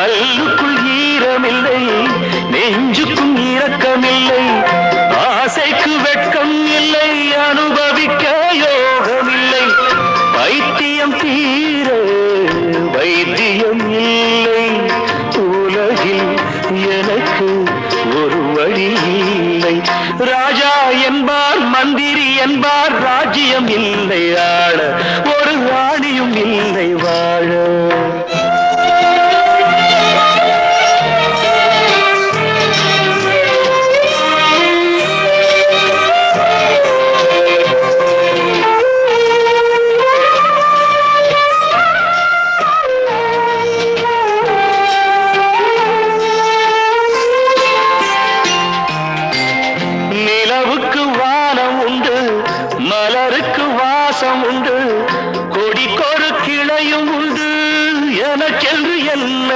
கல்லுக்குள் ஈரமில்லை நெஞ்சுக்கும் இரக்கமில்லை ஆசைக்கு வெட்கம் இல்லை அனுபவிக்க யோகமில்லை. வைத்தியம் தீர வைத்தியம் இல்லை உலகில் எனக்கு ஒரு வழி இல்லை. ராஜா என்பார் மந்திரி என்பார் ராஜ்யம் இல்லை ஆள ஒரு ராணியும் இல்லை வா மலருக்கு வாசம் உண்டு கொடிக்கொரு கிளையும் உண்டு. எனக்கென்று என்ன